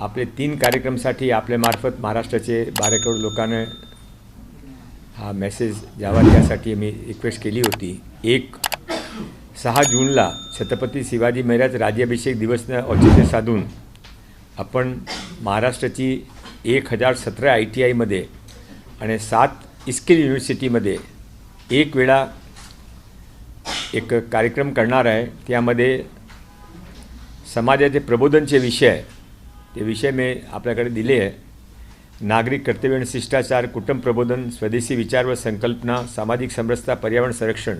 आपले तीन कार्यक्रमसाठी आपल्यामार्फत महाराष्ट्राचे बारा करोड लोकांना हा मेसेज द्यावा. त्यासाठी मी रिक्वेस्ट केली होती. एक सहा जूनला छत्रपती शिवाजी महाराज राज्याभिषेक दिवसनं औचित्य साधून आपण महाराष्ट्राची एक हजार सतरा आय टी आयमध्ये आणि सात इस्किल युनिव्हर्सिटीमध्ये एक वेळा एक कार्यक्रम करणार आहे. त्यामध्ये समाजाचे प्रबोधनचे विषय ते विषय मी आपल्याकडे दिले आहे. नागरिक कर्तव्य आणि शिष्टाचार कुटुंब प्रबोधन स्वदेशी विचार व संकल्पना सामाजिक समरसता पर्यावरण संरक्षण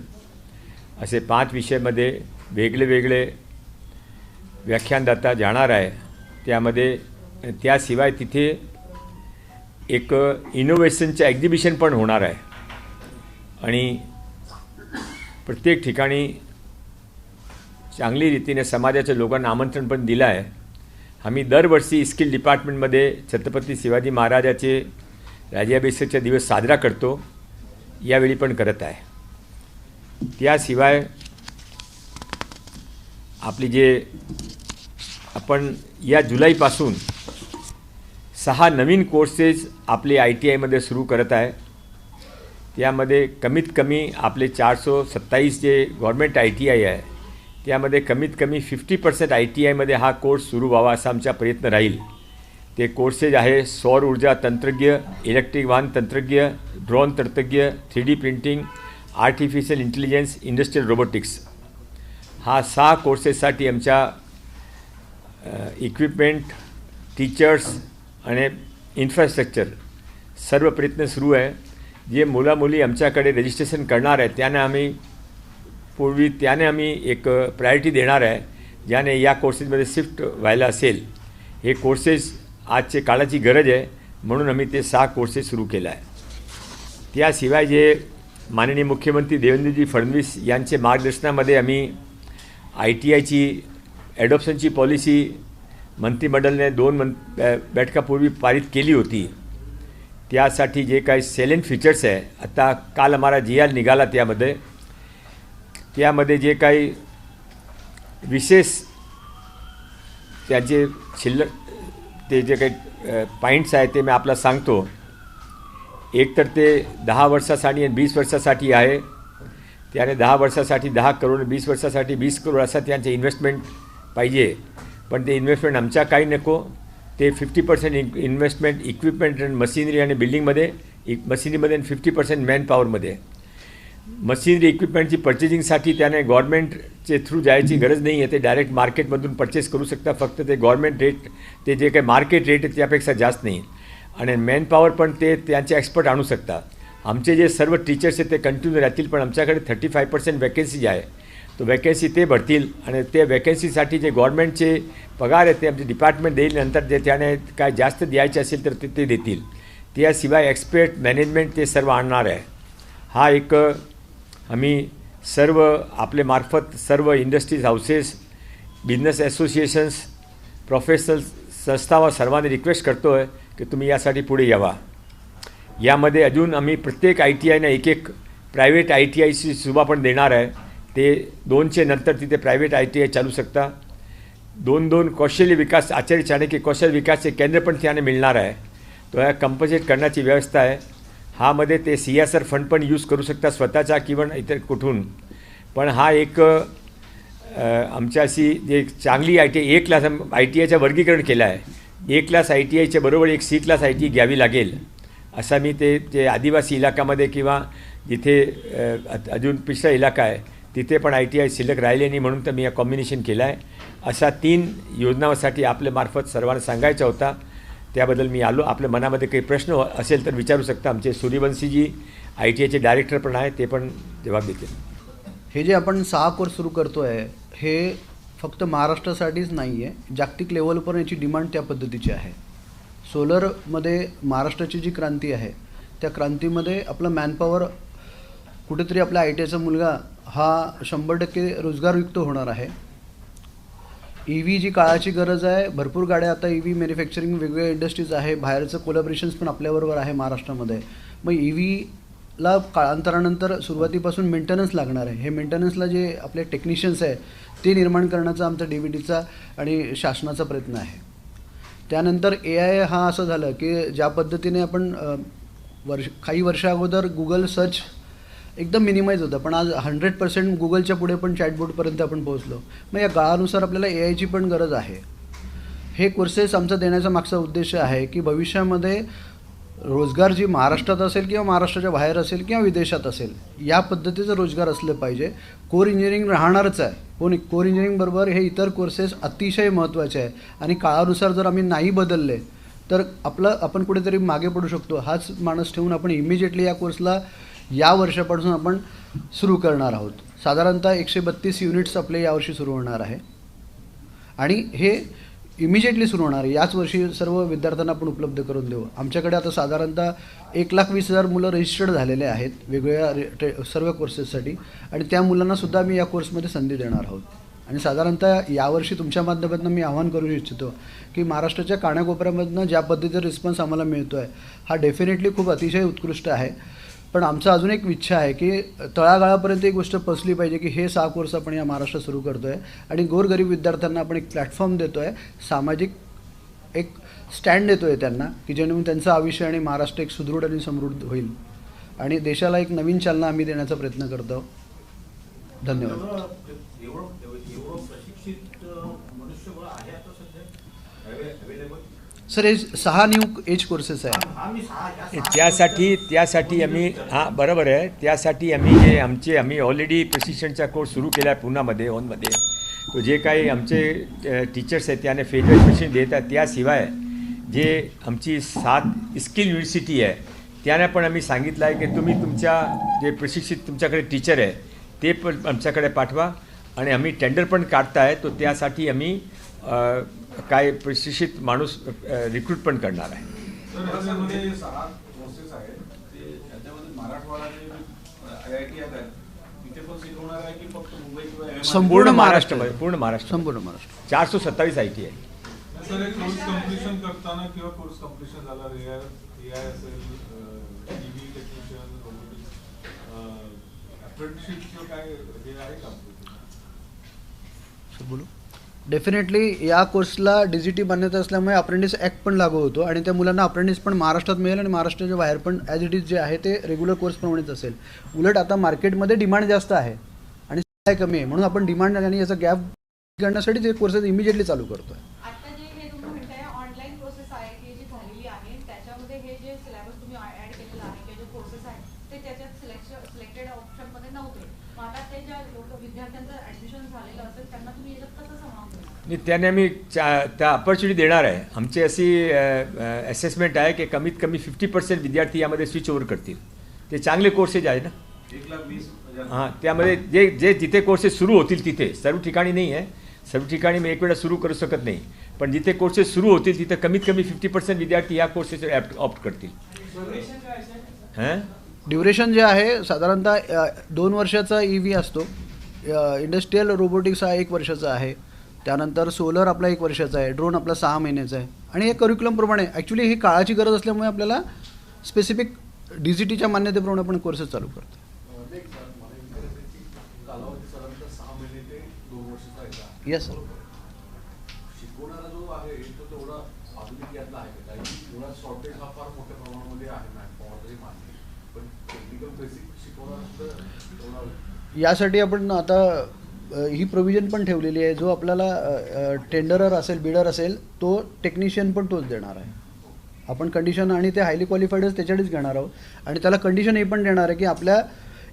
असे पाच विषयामध्ये वेगळे वेगळे व्याख्यानदाता जाणार आहे. त्यामध्ये त्याशिवाय तिथे एक इनोव्हेशनचं एक्झिबिशन पण होणार आहे. आणि प्रत्येक ठिकाणी चांगली रीतीने समाजाच्या लोकांना आमंत्रण पण दिलं आहे. आम्ही दरवर्षी स्किल डिपार्टमेंटमध्ये छत्रपती शिवाजी महाराजाचे राज्याभिषेकचा दिवस साजरा करतो यावेळी पण करत आहे. त्याशिवाय आपली जे आपण या जुलैपासून सहा नवीन कोर्सेस आपले आय टी आयमध्ये सुरू करत आहे. त्यामध्ये कमीत कमी आपले चारशे सत्तावीस जे गव्हर्मेंट आय टी आय आहे त्यामध्ये कमीत कमी फिफ्टी पर्सेंट आय टी आयमध्ये हा कोर्स सुरू व्हावा असा आमचा प्रयत्न राहील. ते कोर्सेस आहे सौर ऊर्जा तंत्रज्ञ इलेक्ट्रिक वाहन तंत्रज्ञ ड्रोन तंत्रज्ञ three D printing artificial intelligence industrial robotics. हा सहा कोर्सेससाठी आमच्या इक्विपमेंट टीचर्स आणि इन्फ्रास्ट्रक्चर सर्व प्रयत्न सुरू आहे. जे मुलामुली आमच्याकडे रजिस्ट्रेशन करणार आहे त्यांना आम्ही पूर्वी त्याने आम्ही एक प्रायोरिटी देणार आहे. ज्याने या कोर्सेसमध्ये शिफ्ट व्हायला असेल हे कोर्सेस आजचे काळाची गरज आहे. म्हणून आम्ही ते सहा कोर्सेस सुरू केला आहे. त्याशिवाय जे माननीय मुख्यमंत्री देवेंद्रजी फडणवीस यांचे मार्गदर्शनामध्ये आम्ही आय टी आयची ॲडॉप्शनची पॉलिसी मंत्रिमंडळाने दोन मं बैठकापूर्वी पारित केली होती. त्यासाठी जे काही सेलेंट फीचर्स आहे आता काल आम्हाला जी आर निघाला त्यामध्ये त्यामध्ये जे काही विशेष त्याचे शिल्लक ते जे काही पॉईंट्स आहेत ते मी आपला सांगतो. एक तर ते दहा वर्षासाठी आणि वीस वर्षासाठी आहे. त्याने दहा वर्षासाठी दहा करोड वीस वर्षासाठी वीस करोड असा त्यांचे इन्व्हेस्टमेंट पाहिजे. पण ते इन्व्हेस्टमेंट आमच्या काही नको. ते फिफ्टी पर्सेंट इन्व्हेस्टमेंट इक्विपमेंट आणि मशिनरी e, आणि बिल्डिंगमध्ये इक मशिनरीमध्ये आणि फिफ्टी पर्सेंट मॅनपॉवरमध्ये मशिनरी इक्विपमेंटची पर्चेसिंगसाठी त्याने गव्हर्मेंटचे थ्रू जायची गरज नाही आहे. ते डायरेक्ट मार्केटमधून परचेस करू शकता. फक्त ते गव्हर्मेंट रेट ते जे काही मार्केट रेट आहे त्यापेक्षा जास्त नाही. आणि मॅनपॉवर पण ते त्यांचे एक्सपर्ट आणू शकता. आमचे जे सर्व टीचर्स आहेत ते कंटिन्यू राहतील पण आमच्याकडे थर्टी फाय पर्सेंट वॅकन्सी आहे. तो वॅकन्सी ते भरतील आणि ते वॅकन्सीसाठी जे गव्हर्मेंटचे पगार आहेत ते आमचे डिपार्टमेंट देईल. नंतर जे त्याने काय जास्त द्यायचे असेल तर ते ते देतील. त्याशिवाय एक्सपर्ट मॅनेजमेंट ते सर्व आणणार आहे. हा एक आम्ही सर्व आपले मार्फत सर्व industries houses business associations professional संस्था व सर्वांनी रिक्वेस्ट करतो आहे की तुम्ही यासाठी पुढे यावा. यामध्ये अजून आम्ही प्रत्येक आय टी आयना एक एक प्रायव्हेट आय टी आयची सुभा पण देणार आहे. ते दोनचे नंतर तिथे प्रायव्हेट आय टी आय चालू शकता. दोन दोन कौशल्य विकास आचार्य चाणक्य कौशल्य विकासचे केंद्र पण त्याने मिळणार आहे. तो या कंपन्सेट करण्याची व्यवस्था आहे. हामध्ये ते सी एस आर फंड पण यूज करू शकता स्वतःचा किंवा इतर कुठून. पण हा एक आमच्याशी जे चांगली आय टी आय एक क्लास आय टी आयचं वर्गीकरण केलं आहे. एक क्लास आय टी आयच्या बरोबर एक सी क्लास आय टी घ्यावी लागेल. असा मी ते जे आदिवासी इलाकामध्ये किंवा जिथे अजून पिछडा इलाका आहे तिथे पण आय टी आय शिल्लक राहिले नाही म्हणून तर मी या कॉम्बिनेशन केलं आहे. अशा तीन योजनांसाठी आपल्या मार्फत सर्वांना सांगायचा होता. त्याबद्दल मी आलो. आपल्या मनामध्ये काही प्रश्न असेल तर विचारू शकता. आमचे सूर्यवंशीजी आय टी आयचे डायरेक्टर पण आहे ते पण जबाब देतील हे जे आपण सहा कोर्स सुरू करतो आहे हे फक्त महाराष्ट्रासाठीच नाही आहे जागतिक लेवलवर याची डिमांड त्या पद्धतीची आहे. सोलरमध्ये महाराष्ट्राची जी क्रांती आहे त्या क्रांतीमध्ये आपलं मॅनपॉवर कुठेतरी आपला आय टी आयचा मुलगा हा शंभर टक्के रोजगारयुक्त होणार आहे. ई व्ही जी काळाची गरज आहे. भरपूर गाड्या आता ई व्ही मॅन्युफॅक्चरिंग वेगवेगळ्या इंडस्ट्रीज आहे. बाहेरचं कोलॅबरेशन्स पण आपल्याबरोबर आहे महाराष्ट्रामध्ये. मग ई व्हीला काळांतरानंतर सुरुवातीपासून मेंटेनन्स लागणार आहे. हे मेंटेनन्सला जे आपले टेक्निशियन्स आहे ते निर्माण करण्याचा आमचा डी व्ही डीचा आणि शासनाचा प्रयत्न आहे. त्यानंतर ए आय हा असं झालं की ज्या पद्धतीने आपण वर्ष काही वर्षा अगोदर गुगल सर्च एकदम मिनिमाइज होतं. पण आज हंड्रेड पर्सेंट गुगलच्या पुढे पण चॅटबोर्डपर्यंत आपण पोहोचलो. मग या काळानुसार आपल्याला ए आयची पण गरज आहे. हे कोर्सेस आमचं देण्याचा मागचा उद्देश आहे की भविष्यामध्ये रोजगार जी महाराष्ट्रात असेल किंवा महाराष्ट्राच्या बाहेर असेल किंवा विदेशात असेल या पद्धतीचं रोजगार असलं पाहिजे. कोर इंजिनिअरिंग राहणारच आहे. कोण कोर इंजिनिअरिंगबरोबर हे इतर कोर्सेस अतिशय महत्त्वाचे आहे. आणि काळानुसार जर आम्ही नाही बदलले तर आपलं आपण कुठेतरी मागे पडू शकतो. हाच माणूस ठेवून आपण इमिजिएटली या कोर्सला या वर्षापासून आपण सुरू करणार आहोत. साधारणतः एकशे बत्तीस युनिट्स आपले यावर्षी सुरू होणार आहे. आणि हे इमिजिएटली सुरू होणार आहे. याच वर्षी सर्व विद्यार्थ्यांना आपण उपलब्ध करून देऊ. आमच्याकडे आता साधारणतः एक लाख वीस हजार मुलं रजिस्टर्ड झालेले आहेत वेगवेगळ्या सर्व कोर्सेससाठी आणि त्या मुलांनासुद्धा मी या कोर्समध्ये संधी देणार आहोत. आणि साधारणतः यावर्षी तुमच्या माध्यमातून मी आवाहन करू इच्छितो की महाराष्ट्राच्या कानाकोपऱ्यामधनं ज्या पद्धतीचा रिस्पॉन्स आम्हाला मिळतो आहे हा डेफिनेटली खूप अतिशय उत्कृष्ट आहे. पण आमचं अजून एक इच्छा आहे की तळागाळापर्यंत ही गोष्ट पोचली पाहिजे की हे सहा कोर्स आपण या महाराष्ट्रात सुरू करतो आहे आणि गोरगरीब विद्यार्थ्यांना आपण एक प्लॅटफॉर्म देतो आहे सामाजिक एक स्टँड देतो आहे त्यांना की जेणेकरून त्यांचं आयुष्य आणि महाराष्ट्र एक सुदृढ आणि समृद्ध होईल. आणि देशाला एक नवीन चालना आम्ही देण्याचा प्रयत्न करतो. धन्यवाद एवढं एवढं एवढं प्रशिक्षित अ, मनुष्यबळ आहे आता सध्या अवेलेबल सर हे सहा न्यू एज कोर्सेस आहे. त्यासाठी त्यासाठी आम्ही हां बरोबर आहे. त्यासाठी आम्ही जे आमचे आम्ही ऑलरेडी प्रशिक्षणचा कोर्स सुरू केला आहे पुण्यामध्ये ओनमध्ये. तो जे काही आमचे टीचर्स आहेत त्याने फेडरल प्रशिक्षण देत आहेत त्याशिवाय जे आमची सात स्किल युनिव्हर्सिटी आहे त्याने पण आम्ही सांगितलं आहे की तुम्ही तुमच्या जे प्रशिक्षित तुमच्याकडे टीचर आहे ते पण आमच्याकडे पाठवा. आणि आम्ही टेंडर पण काढताय तो त्यासाठी आम्ही काय प्रशिक्षित माणूस रिक्रूट पण करणार आहे? संपूर्ण पूर्ण महाराष्ट्र महाराष्ट्रामध्ये पूर्ण महाराष्ट्र. संपूर्ण महाराष्ट्र. चारशे सत्तावीस आय टी आहे. बोलू. डेफिनेटली या कोर्सला डिजिटी मान्यता असल्यामुळे अप्रेंटिस ॲक्ट पण लागू होतो आणि त्या मुलांना अप्रेंटिस पण महाराष्ट्रात मिळेल आणि महाराष्ट्राच्या बाहेर पण ॲज इट इज जे आहे ते रेग्युलर कोर्सप्रमाणेच असेल. उलट आता मार्केटमध्ये डिमांड जास्त आहे आणि काय कमी आहे. म्हणून आपण डिमांड आणि याचा गॅप करण्यासाठी ते कोर्सेस इमिजिएटली चालू करतो आहे आता जे हे तुम्ही म्हणताय ऑनलाईन प्रोसेस आहे की जी झालेली आहे त्याच्यामध्ये हे जे सिलेबस तुम्ही ऍड केलेला आहे किंवा जे कोर्सेस आहेत ते त्याच्यात सिलेक्शन सिलेक्टेड ऑप्शनमध्ये नव्हते मग आता ते ज्या लोक विद्यार्थ्यांचं ऍडमिशन झालेलं असेल त्यांना तुम्ही याच्यात कसं आणि त्याने आम्ही चा- त्या अपॉर्च्युनिटी देणार आहे. आमची अशी असेसमेंट आहे की कमीत कमी फिफ्टी पर्सेंट विद्यार्थी यामध्ये स्विच ओव्हर करतील. ते चांगले कोर्सेस आहे ना. हां त्यामध्ये जे जे जिथे कोर्सेस सुरू होतील तिथे. सर्व ठिकाणी नाही आहे. सर्व ठिकाणी मी एक वेळा सुरू करू शकत नाही. पण जिथे कोर्सेस सुरू होतील तिथे कमीत कमी फिफ्टी पर्सेंट विद्यार्थी या कोर्सेस ऑप्ट करतील. हां? ड्युरेशन जे आहे साधारणतः दोन वर्षाचा ई व्ही असतो. इंडस्ट्रीयल रोबोटिक्स हा एक वर्षाचा आहे. त्यानंतर सोलर आपला एक वर्षाचा आहे ड्रोन आपला सहा महिन्याचा आहे. आणि हे करिक्युलमप्रमाणे ॲक्च्युली ही काळाची गरज असल्यामुळे आपल्याला स्पेसिफिक डी टीच्या मान्यतेप्रमाणे आपण कोर्सेस चालू करतो. येस सर यासाठी आपण आता ही प्रोव्हिजन पण ठेवलेली आहे. जो आपल्याला टेंडरर असेल बिडर असेल तो टेक्निशियन पण तोच देणार आहे. आपण कंडिशन आणि ते हायली क्वालिफाईडच त्याच्याकडेच घेणार आहोत. आणि त्याला कंडिशन हे पण देणार आहे की आपल्या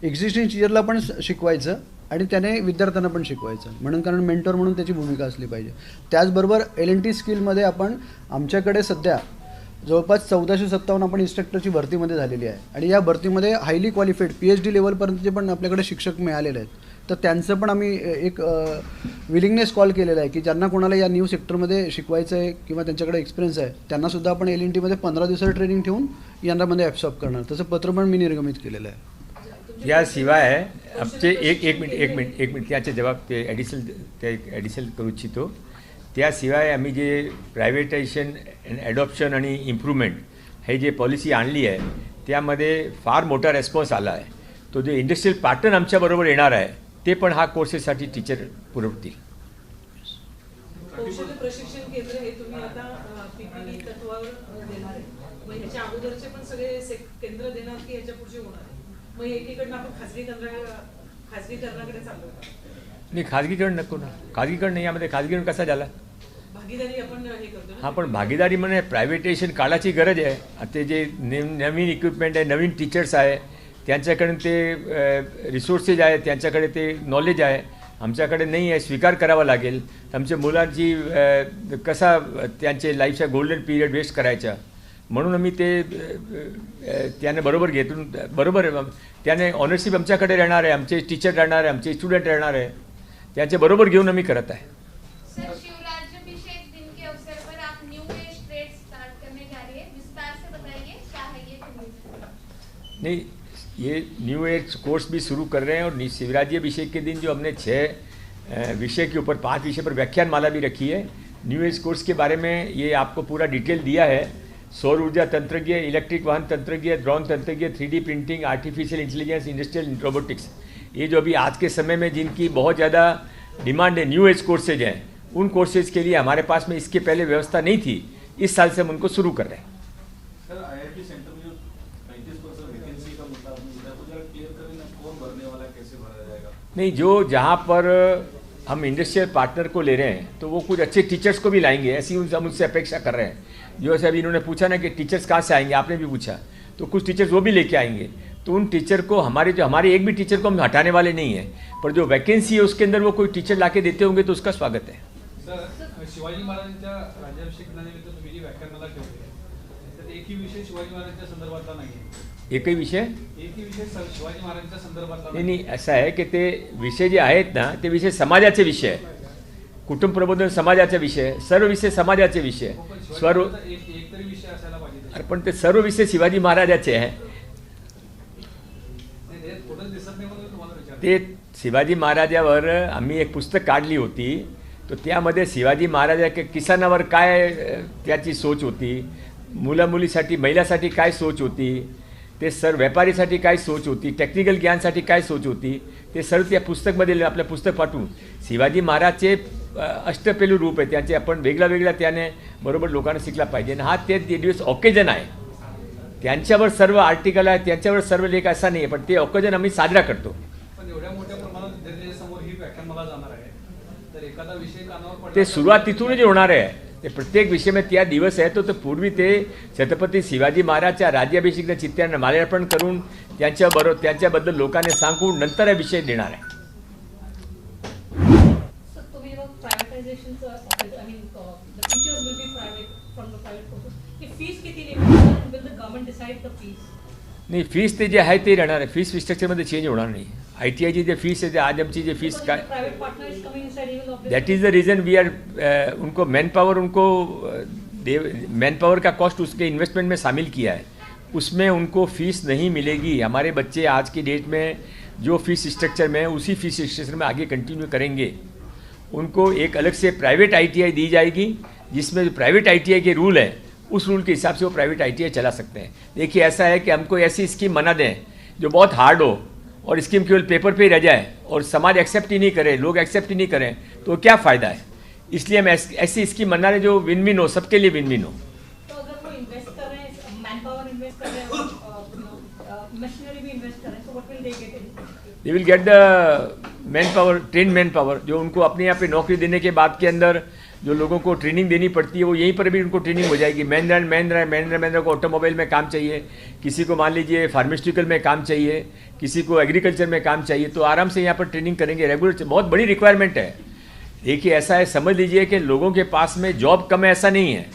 एक्झिस्टिंग टीचरला पण शिकवायचं आणि त्याने विद्यार्थ्यांना पण शिकवायचं. म्हणून कारण मेंटोर म्हणून त्याची भूमिका असली पाहिजे. त्याचबरोबर एल एन टी स्किलमध्ये आपण आमच्याकडे सध्या जवळपास चौदाशे सत्तावन्न आपण इन्स्ट्रक्टरची भरतीमध्ये झालेली आहे. आणि या भरतीमध्ये highly qualified P H D लेवलपर्यंतचे पण आपल्याकडे शिक्षक मिळालेले आहेत. तर त्यांचं पण आम्ही एक विलिंगनेस कॉल केलेला आहे की ज्यांना कोणाला या न्यू सेक्टरमध्ये शिकवायचं आहे किंवा त्यांच्याकडे एक्सपिरियन्स आहे त्यांनासुद्धा आपण एल एन टीमध्ये पंधरा दिवसाचं ट्रेनिंग ठेवून यांनामध्ये ॲब्सॉर्ब करणार. तसं पत्र पण मी निर्गमित केलेलं आहे. याशिवाय आमचे एक एक मिनिट एक मिनिट एक मिनिट त्याचे जबाब ते ॲडिशनल ते ॲडिशनल करू इच्छितो. त्याशिवाय आम्ही जे प्रायव्हेटायझेशन ॲडॉप्शन आणि इम्प्रूव्हमेंट हे जे पॉलिसी आणली आहे त्यामध्ये फार मोठा रेस्पॉन्स आला आहे. तो जे इंडस्ट्रियल पार्टनर आमच्याबरोबर येणार आहे ते पण हा कोर्सेससाठी टीचर पुरवतील. हे? नाही खाजगीकरण नको ना. खाजगीकरण नाही यामध्ये खाजगीकरण कसा झाला? भागीदारी आपण हे हा पण भागीदारी म्हणजे प्रायव्हेटेशन काळाची गरज आहे. ते जे नवीन इक्विपमेंट आहे नवीन टीचर्स आहे त्यांच्याकडे ते रिसोर्सेस आहे त्यांच्याकडे ते नॉलेज आहे. आमच्याकडे नाही आहे स्वीकार करावा लागेल. आमच्या मुलांची कसा त्यांचे लाईफचा गोल्डन पिरियड वेस्ट करायचा म्हणून आम्ही ते त्याने बरोबर घेतून बरोबर. त्याने ऑनरशिप आमच्याकडे राहणार आहे. आमचे टीचर राहणार आहे आमचे स्टुडंट राहणार आहे. त्यांच्या बरोबर घेऊन आम्ही करत आहे. नहीं ये न्यू एज कोर्स भी शुरू कर रहे हैं और शिवराज्य अभिषेक के दिन जो हमने छः विषय के ऊपर, पाँच विषय पर व्याख्यान माला भी रखी है। न्यू एज कोर्स के बारे में ये आपको पूरा डिटेल दिया है। सौर ऊर्जा तंत्रज्ञ इलेक्ट्रिक वाहन तंत्रज्ञ ड्रोन तंत्रज्ञ three printing artificial intelligence industrial robotics ये जो अभी आज के समय में जिनकी बहुत ज़्यादा डिमांड है न्यू एज कोर्सेज हैं, उन कोर्सेज के लिए हमारे पास में इसके पहले व्यवस्था नहीं थी। इस साल से हम उनको शुरू कर रहे हैं सर आईआईटी सेंटर में जो पैंतीस परसेंट वैकेंसी का मुद्दा आपने उठाया, तो जरा क्लियर करें ना कौन भरने वाला है कैसे भरा जाएगा नहीं, जो जहाँ पर हम इंडस्ट्रियल पार्टनर को ले रहे हैं तो वो कुछ अच्छे टीचर्स को भी लाएँगे। ऐसी उनसे हम उनसे अपेक्षा कर रहे हैं। जो ऐसे अभी इन्होंने पूछा ना कि टीचर्स कहाँ से आएँगे, आपने भी पूछा। तो कुछ टीचर्स वो भी लेके आएँगे। तो उन टीचर को हमारे जो, हमारे एक भी टीचर को हम हटाने वाले नहीं हैं। पर जो वैकेंसी है उसके अंदर वो कोई टीचर ला देते होंगे तो उसका स्वागत है। शिवाजी महाराजांच्या राज्याभिषेक एकही विषय नाही नाही असं आहे की ते विषय जे आहेत ना ते विषय समाजाचे विषय आहे कुटुंब प्रबोधन समाजाचे विषय. सर्व विषय समाजाचे विषय. हो, सर्व. अरे पण ते सर्व विषय शिवाजी महाराजाचे आहे ते शिवाजी महाराजावर आम्ही एक पुस्तक काढली होती तर त्यामध्ये शिवाजी महाराजा किसानावर काय त्याची सोच होती मुला मुलीसाठी महिलासाठी काय सोच होती ते सर व्यापारीसाठी काय सोच होती टेक्निकल ज्ञानसाठी काय सोच होती ते सर्व त्या पुस्तकमध्ये आपलं पुस्तक पाठवून. शिवाजी महाराजचे अष्टपेलू रूप आहे त्याचे आपण वेगळा वेगळा त्याने बरोबर लोकांना शिकला पाहिजे. आणि हा ते दिवस ऑकेजन आहे. त्यांच्यावर सर्व आर्टिकल आहे त्यांच्यावर सर्व लेख असा नाही आहे पण ते ऑकेजन आम्ही साजरा करतो. ही ते सुरुवात तिथूनच होणार आहे ते प्रत्येक विषय में त्या दिवस आहे तो तर पूर्वी ते छत्रपती शिवाजी महाराजच्या राज्याभिषेकच्या चित्त्यांना माल्यार्पण करून त्यांच्याबरोबर त्यांच्याबद्दल लोकांनी सांगून नंतर हा विषय देणार आहे. So फीस किती नेमकी will the government decide the fees नाही फ़ीस ते जे आहे ते राहणार आहे. फ़ीस स्ट्रक्चर स्ट्रक्चरमध्ये चेंज होणार नाही. आय टी आई आयची जे फ़ीस आहे ते आज आमची जे फ़ीस काय inside he will that is the reason we are उनको मैन पावर उनको मैन पावर का कॉस्ट उसके इन्वेस्टमेंट में शामिल किया है। उसमें उनको फ़ीस नहीं मिलेगी। हमारे बच्चे आज की डेट में जो फ़ीस स्ट्रक्चर में है उसी फ़ीस स्ट्रक्चर में आगे कंटिन्यू करेंगे। उनको एक अलग से प्राइवेट आईटीआई दी जाएगी जिसमें जो प्राइवेट आईटीआई के रूल हैं उस रूल के हिसाब से वो प्राइवेट आईटीआई चला सकते हैं। देखिए ऐसा है कि हमको ऐसी स्कीम बना दें जो बहुत हार्ड हो और स्कीम केवल पेपर पे ही रह जाए और समाज एक्सेप्ट ही नहीं करे लोग एक्सेप्ट ही नहीं करें तो क्या फ़ायदा है? इसलिए हम ऐसी स्कीम बना रहे जो विन विन हो सबके लिए विन विन हो they will get the man power train man power जो उनको अपने यहाँ पे नौकरी देने के बाद के अंदर जो लोगों को ट्रेनिंग देनी पड़ती है वो यहीं पर भी उनको ट्रेनिंग हो जाएगी। महिंद्रा एंड महिंद्रा महिंद्रा महिंद्रा को ऑटोमोबाइल में काम चाहिए। किसी को मान लीजिए फार्मास्यूटिकल में काम चाहिए किसी को एग्रीकल्चर में काम चाहिए तो आराम से यहाँ पर ट्रेनिंग करेंगे। रेगुलर बहुत बड़ी रिक्वायरमेंट है। देखिए ऐसा है समझ लीजिए कि लोगों के पास में जॉब कम है ऐसा नहीं है।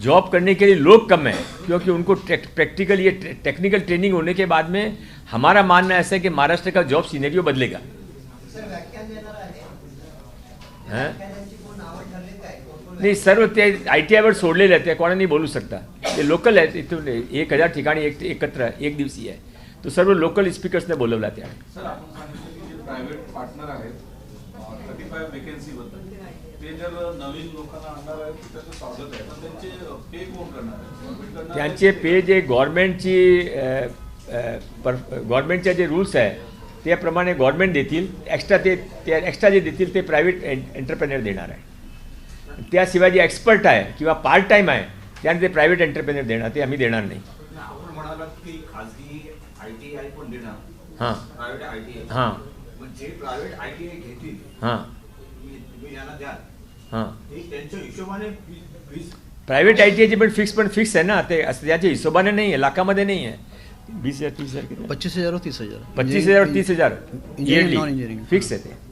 जॉब करने के लिए लोग कम है क्योंकि उनको प्रैक्टिकल ये टेक्निकल ट्रेनिंग होने के बाद में हमारा मानना ऐसा है कि महाराष्ट्र का जॉब सिनेरियो बदलेगा। हाँ? नाही सर्व ते आय टी आयवर सोडलेले आहेत ते कोणा नाही बोलू शकता. ते लोकल आहेत इथून एक हजार ठिकाणी एक एकत्र एक दिवसीय आहे. तो सर्व लोकल स्पीकर्सने बोलवला त्या त्याचं पे जे गव्हर्नमेंटची गव्हर्नमेंटचे जे रूल्स आहे त्याप्रमाणे गव्हर्नमेंट देतील. एक्स्ट्रा ते ते एक्स्ट्रा जे देतील ते प्रायव्हेट एंटरप्रेनर देणार आहे. त्याशिवाय जे एक्सपर्ट आहे किंवा पार्ट टाईम आहे त्याने ते प्रायव्हेट एंटरप्रेनर देणार ते आम्ही देणार नाही. हां. प्रायव्हेट आय टी आय हां. हां. हां. प्रायव्हेट आय टी आयची पण फिक्स पण फिक्स आहे ना ते असं त्याच्या हिशोबाने नाही आहे लाखामध्ये नाही आहे. वीस हजार तीस हजार? पच्चीस हजार तीस हजार. पच्चीस हजार तीस हजार. इयरली इंजिनिअरिंग फिक्स आहे ते.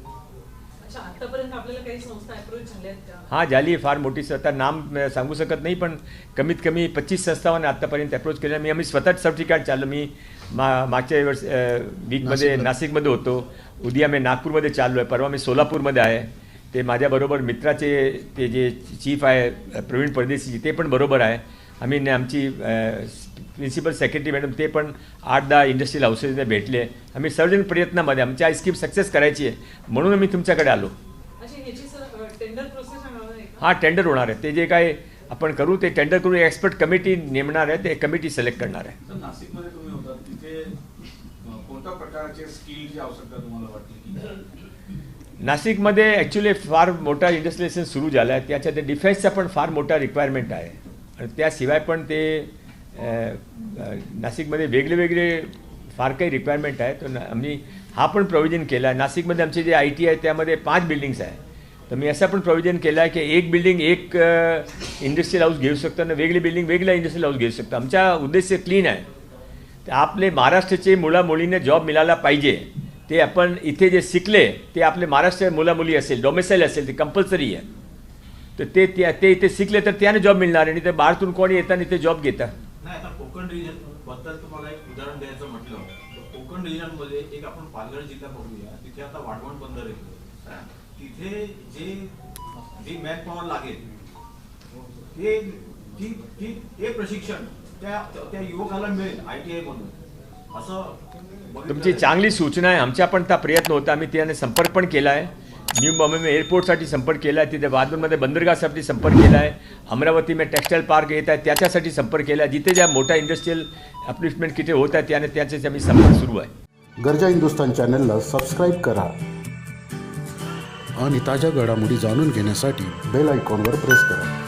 हा झाली आहे फार मोठी आता नाम सांगू शकत नाही पण कमीत कमी पच्चीस संस्थांनी आत्तापर्यंत अप्रोच केलं मी आम्ही स्वतःच सर्टिफिकेट चाललो मी मा मागच्या वर्ष वीकमध्ये. नाशिकमध्ये. होतो. उद्या मी नागपूरमध्ये चाललो आहे परवा मी सोलापूरमध्ये आहे. ते माझ्याबरोबर मित्राचे ते जे चीफ आहे प्रवीण परदेशी ते पण बरोबर आहे. आम्ही आमची प्रिन्सिपल सेक्रेटरी मॅडम ते पण आठ दहा इंडस्ट्रियल हाऊसेसने भेटले. आम्ही सर्वजण प्रयत्नामध्ये आमची ही स्कीम सक्सेस करायची आहे. म्हणून आम्ही तुमच्याकडे आलो. हा टेंडर होणार आहे. ते जे काय आपण करू ते टेंडर करून एक्सपर्ट कमिटी नेमणार आहे ते कमिटी सिलेक्ट करणार आहे. नाशिकमध्ये तुम्ही होता तिथे अं, कोणत्या प्रकारचे स्किलची आवश्यकता तुम्हाला वाटली की नाशिकमध्ये ॲक्च्युली फार मोठा इंडस्ट्रियलेशन सुरू झाला आहे त्याच्यात डिफेन्सचा पण फार मोठा रिक्वायरमेंट आहे. आणि त्याशिवाय पण ते नाशिकमध्ये वेगळे वेगळे फार काही रिक्वायरमेंट आहे तर आम्ही हा पण प्रोव्हिजन केला. आहे नाशिकमध्ये आमचे जे आय टी आहे त्यामध्ये पाच बिल्डिंग्स आहे. तर मी असं पण प्रोव्हिजन केलं आहे की एक बिल्डिंग एक इंडस्ट्रियल हाऊस घेऊ शकतो आणि वेगळी बिल्डिंग वेगळा इंडस्ट्रियल हाऊस घेऊ शकतो. आमचा उद्देश क्लीन आहे. तर आपले महाराष्ट्राचे मुलामुलींना जॉब मिळाला पाहिजे. ते आपण इथे जे शिकले ते आपले महाराष्ट्र मुलामुली असेल डोमेसाईल असेल ते कंपल्सरी आहे. तर ते त्या- ते इथे शिकले तर त्याने जॉब मिळणार आणि ते बाहेरतून कोणी येतात इथे जॉब घेतात कोकण रिजनबद्दल तुम्हाला एक उदाहरण द्यायचं म्हटलं. तर कोकण रिजनमध्ये एक आपण पालघर जिल्हा बघूया. तिथे आता वाढवण बंदर येतो तिथे जे जे मॅन पॉवर लागेल ते ती ती ते प्रशिक्षण त्या त्या युवकाला मिळेल आय टी आय मधून. असं तुमची. चांगली सूचना आहे. आमच्या पण त्या प्रयत्न होता. आम्ही त्याने संपर्क पण केला आहे न्यू बॉम्बे एअरपोर्टसाठी संपर्क केला आहे तिथे बादूरमध्ये बंदरगाहसाठी संपर्क केला आहे अमरावतीमध्ये टेक्स्टाईल पार्क येत आहे त्याच्यासाठी संपर्क केला आहे. जिथे ज्या मोठ्या इंडस्ट्रियल अप्लिशमेंट किती होत आहे त्याने त्याचे आम्ही संपर्क सुरू आहे. गरजा हिंदुस्तान चॅनलला सबस्क्राईब करा. आणि ताज्या घडामोडी जाणून घेण्यासाठी बेल आयकॉनवर प्रेस करा.